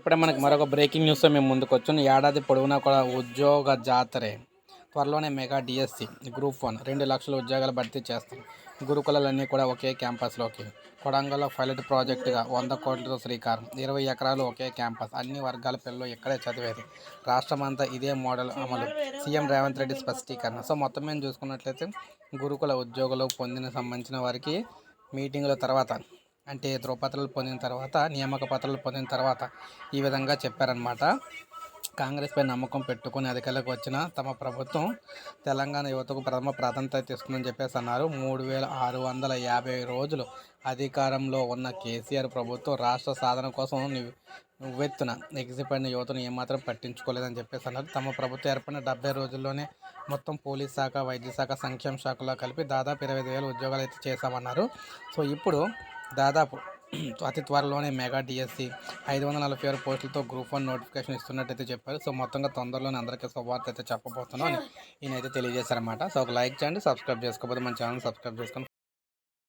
ఇప్పుడే మనకి మరొక బ్రేకింగ్ న్యూస్తో మేము ముందుకు వచ్చాను ఏడాది పొడవునా కూడా ఉద్యోగ జాతరే త్వరలోనే మెగా డిఎస్సి గ్రూప్ వన్ రెండు లక్షల ఉద్యోగాలు భర్తీ చేస్తాం గురుకులలన్నీ కూడా ఒకే క్యాంపస్లోకి కొడంగల్లో పైలట్ ప్రాజెక్టుగా వంద కోట్లతో శ్రీకారం. ఇరవై ఎకరాలు ఒకే క్యాంపస్ అన్ని వర్గాల పిల్లలు ఇక్కడే చదివేది. రాష్ట్రమంతా ఇదే మోడల్ అమలు. సీఎం రేవంత్ రెడ్డి స్పష్టీకరణ. సో మొత్తం మేము చూసుకున్నట్లయితే గురుకుల ఉద్యోగులు పొందిన సంబంధించిన వారికి మీటింగుల తర్వాత అంటే ధ్రువపత్రాలు పొందిన తర్వాత నియామక పత్రాలు పొందిన తర్వాత ఈ విధంగా చెప్పారనమాట కాంగ్రెస్పై నమ్మకం పెట్టుకుని అధికారులకు వచ్చిన తమ ప్రభుత్వం తెలంగాణ యువతకు ప్రథమ ప్రాధాన్యత ఇస్తుందని చెప్పేసి అన్నారు. మూడు వేల ఆరు వందల యాభై రోజులు అధికారంలో ఉన్న కేసీఆర్ ప్రభుత్వం రాష్ట్ర సాధన కోసం నువ్వెత్తున ఎగిసిపడిన యువతను ఏమాత్రం పట్టించుకోలేదని చెప్పేసి అన్నారు. తమ ప్రభుత్వం ఏర్పడిన డెబ్బై రోజుల్లోనే మొత్తం పోలీస్ శాఖ వైద్య శాఖ సంక్షేమ శాఖలో కలిపి దాదాపు ఇరవై ఐదు వేల ఉద్యోగాలు అయితే చేశామన్నారు. సో ఇప్పుడు దాదాపు అతి త్వరలోనే మెగా డిఎస్సి ఐదు వందల నలభై ఆరు పోస్టులతో గ్రూప్ వన్ నోటిఫికేషన్ ఇస్తున్నట్టయితే చెప్పారు. సో మొత్తంగా తొందరలోనే అందరికీ శుభవార్త అయితే చెప్పబోతున్నాం అని ఈయనైతే తెలియజేశారన్నమాట. సో ఒక లైక్ చేయండి సబ్స్క్రైబ్ చేసుకోకపోతే మన ఛానల్ సబ్స్క్రైబ్ చేసుకొని